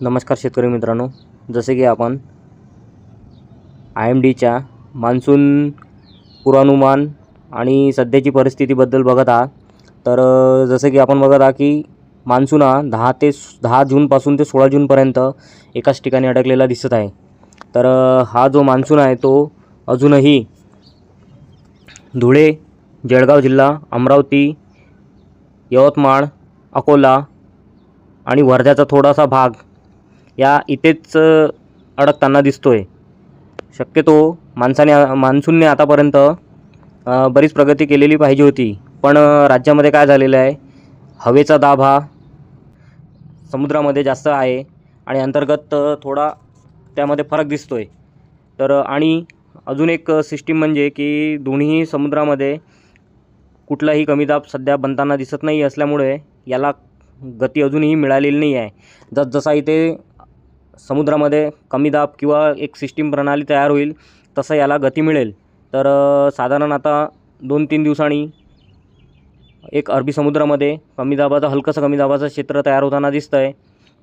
नमस्कार शेतकरी मित्रांनो जसे की आपण आय एम डीच्या मान्सून पूर्वानुमान आणि सध्याची परिस्थितीबद्दल बघत आहात. तर जसं की आपण बघत आहात की मान्सून हा दहा ते दहा जूनपासून ते सोळा जूनपर्यंत एकाच ठिकाणी अडकलेला दिसत आहे. तर हा जो मान्सून आहे तो अजूनही धुळे जळगाव जिल्हा अमरावती यवतमाळ अकोला आणि वर्ध्याचा थोडासा भाग या इथेच अडकताना दिसतो आहे शक्यतो माणसाने मान्सूनने आतापर्यंत बरीच प्रगती केलेली पाहिजे होती. पण राज्यामध्ये काय झालेलं आहे? हवेचा दाब हा समुद्रामध्ये जास्त आहे आणि अंतर्गत थोडा त्यामध्ये फरक दिसतो आहे तर आणि अजून एक सिस्टीम म्हणजे की दोन्ही समुद्रामध्ये कुठलाही कमी दाब सध्या बनताना दिसत नाही असल्यामुळे याला गती अजूनही मिळालेली नाही आहे. जसजसा इथे समुद्रामध्ये कमी दाब किंवा एक सिस्टीम प्रणाली तयार होईल तसं याला गती मिळेल. तर साधारण आता दोन तीन दिवसांनी एक अरबी समुद्रामध्ये कमी दाबाचं हलकंसं कमी दाबाचं क्षेत्र तयार होताना दिसतं आहे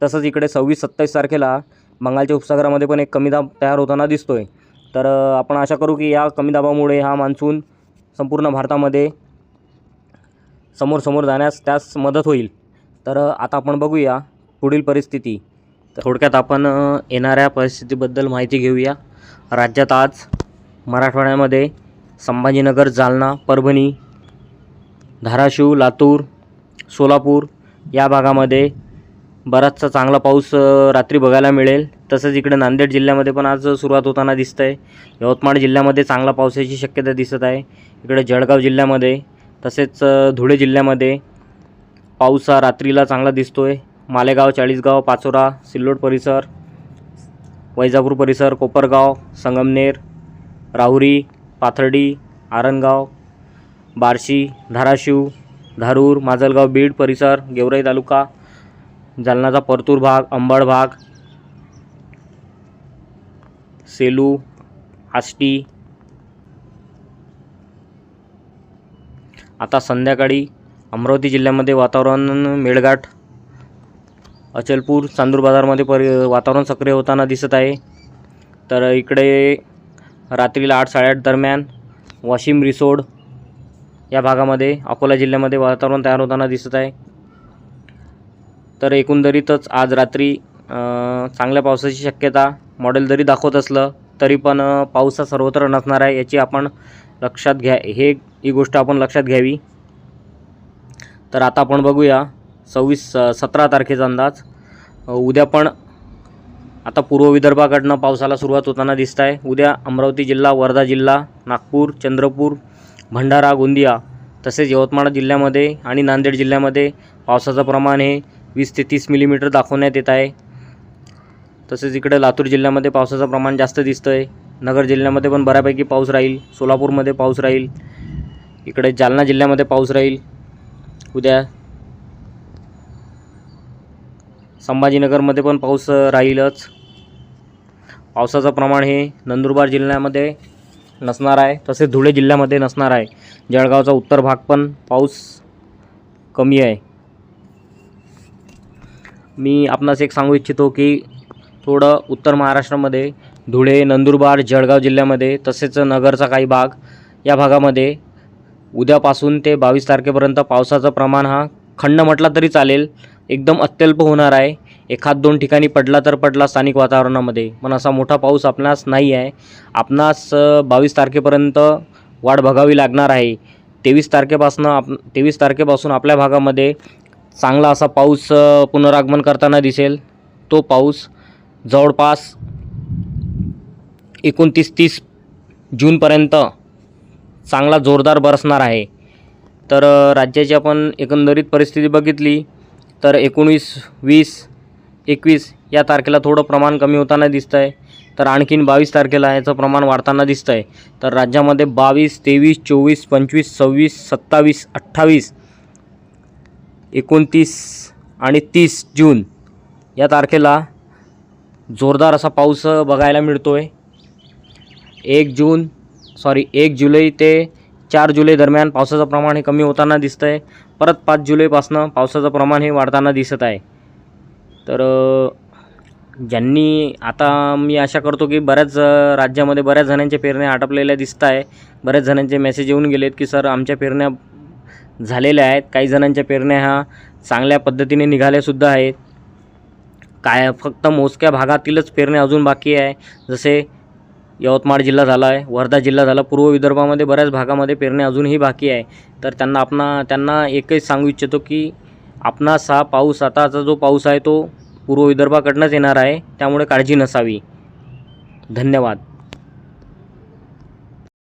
तसंच इकडे सव्वीस सत्तावीस तारखेला बंगालच्या उपसागरामध्ये पण एक कमी दाब तयार होताना दिसतो आहे तर आपण आशा करू की या कमी दाबामुळे हा मान्सून संपूर्ण भारतामध्ये समोर समोर जाण्यास त्यास मदत होईल. तर आता आपण बघूया पुढील परिस्थिती. थोडक्यात आपण येणाऱ्या परिस्थितीबद्दल माहिती घेऊया. राज्यात आज मराठवाड्यामध्ये संभाजीनगर जालना परभणी धाराशिव लातूर सोलापूर या भागामध्ये बराचसा चांगला पाऊस रात्री बघायला मिळेल. तसंच इकडे नांदेड जिल्ह्यामध्ये पण आज सुरुवात होताना दिसतं आहे यवतमाळ जिल्ह्यामध्ये चांगला पावसाची शक्यता दिसत आहे. इकडे जळगाव जिल्ह्यामध्ये तसेच धुळे जिल्ह्यामध्ये पाऊस हा रात्रीला चांगला दिसतो आहे मालेगाव चाळीसगाव पाचोरा सिल्लोड परिसर वैजापूर परिसर कोपरगाव संगमनेर राहुरी पाथर्डी आरणगाव बार्शी धाराशिव धारूर माजलगाव बीड परिसर गेवराई तालुका जालनाचा परतूर भाग अंबड भाग सेलू आष्टी. आता संध्याकाळी अमरावती जिल्ह्यामध्ये वातावरण मेळघाट अचलपूर चांदूर बाजारमध्ये परि वातावरण सक्रिय होताना दिसत आहे. तर इकडे रात्रीला आठ साडेआठ दरम्यान वाशिम रिसोड या भागामध्ये अकोला जिल्ह्यामध्ये वातावरण तयार होताना दिसत आहे. तर एकंदरीतच आज रात्री चांगल्या पावसाची शक्यता मॉडेल जरी दाखवत असलं तरी पण पाऊस हा सर्वत्र नसणार आहे याची आपण लक्षात घ्या हे ही गोष्ट आपण लक्षात घ्यावी. तर आता आपण बघूया सव्वीस सतरा तारखेचा अंदाज. उद्या पण आता पूर्व विदर्भाकडनं पावसाला सुरुवात होताना दिसत आहे उद्या अमरावती जिल्हा वर्धा जिल्हा नागपूर चंद्रपूर भंडारा गोंदिया तसेच यवतमाळ जिल्ह्यामध्ये आणि नांदेड जिल्ह्यामध्ये पावसाचं प्रमाण हे वीस ते तीस मिलीमीटर दाखवण्यात येत आहे. तसेच इकडे लातूर जिल्ह्यामध्ये पावसाचं प्रमाण जास्त दिसतं आहे नगर जिल्ह्यामध्ये पण बऱ्यापैकी पाऊस राहील. सोलापूरमध्ये पाऊस राहील. इकडे जालना जिल्ह्यामध्ये पाऊस राहील. उद्या संभाजीनगरमध्ये पण पाऊस राहीलच. पावसाचं प्रमाण हे नंदुरबार जिल्ह्यामध्ये नसणार आहे तसेच धुळे जिल्ह्यामध्ये नसणार आहे. जळगावचा उत्तर भाग पण पाऊस कमी आहे. मी आपणास एक सांगू इच्छितो की थोडं उत्तर महाराष्ट्रामध्ये धुळे नंदुरबार जळगाव जिल्ह्यामध्ये तसेच नगरचा काही भाग या भागामध्ये उद्यापासून ते बावीस तारखेपर्यंत पावसाचं प्रमाण हा खंड म्हटला तरी चालेल. एकदम अत्यल्प होणार आहे. एखाद दोन ठिकाणी पडला तर पडला स्थानिक वातावरणामध्ये. पण असा मोठा पाऊस आपणास नाही आहे. आपणास बावीस तारखेपर्यंत वाट बघावी लागणार आहे. तेवीस तारखेपासून आप तेवीस तारखेपासून आपल्या भागामध्ये चांगला असा पाऊस पुनरागमन करताना दिसेल. तो पाऊस जवळपास एकोणतीस तीस जूनपर्यंत चांगला जोरदार बरसणार आहे. तर राज्याची आपण एकंदरीत परिस्थिती बघितली. तर एकोणीस वीस एकवीस या तारखेला थोडं प्रमाण कमी होताना दिसतं आहे तर आणखीन बावीस तारखेला याचं प्रमाण वाढताना दिसतं आहे तर राज्यामध्ये बावीस तेवीस चोवीस पंचवीस सव्वीस सत्तावीस अठ्ठावीस एकोणतीस आणि तीस जून या तारखेला जोरदार असा पाऊस बघायला मिळतो आहे एक जून सॉरी एक जुलै ते चार जुलै दरम्यान पावसाचं प्रमाण हे कमी होताना दिसतं आहे परत पाच जुलैपासनं पावसाचं प्रमाण हे वाढताना दिसत आहे. तर ज्यांनी आता मी आशा करतो की बऱ्याच राज्यामध्ये बऱ्याच जणांच्या पेरण्या आटपलेल्या दिसत आहे. बऱ्याच जणांचे मेसेज येऊन गेलेत की सर आमच्या पेरण्या झालेल्या आहेत. काही जणांच्या पेरण्या ह्या चांगल्या पद्धतीने निघाल्यासुद्धा आहेत. काय फक्त मोजक्या भागातीलच पेरण्या अजून बाकी आहे. जसे यवतमाळ जिल्हा झाला आहे वर्धा जिल्हा झाला पूर्व विदर्भामध्ये बऱ्याच भागामध्ये पेरणे अजूनही बाकी आहे. तर त्यांना आपणा त्यांना एकच सांगू इच्छितो की आपणास हा पाऊस आताचा जो पाऊस आहे तो पूर्व विदर्भाकडनंच येणार आहे त्यामुळे काळजी नसावी. धन्यवाद.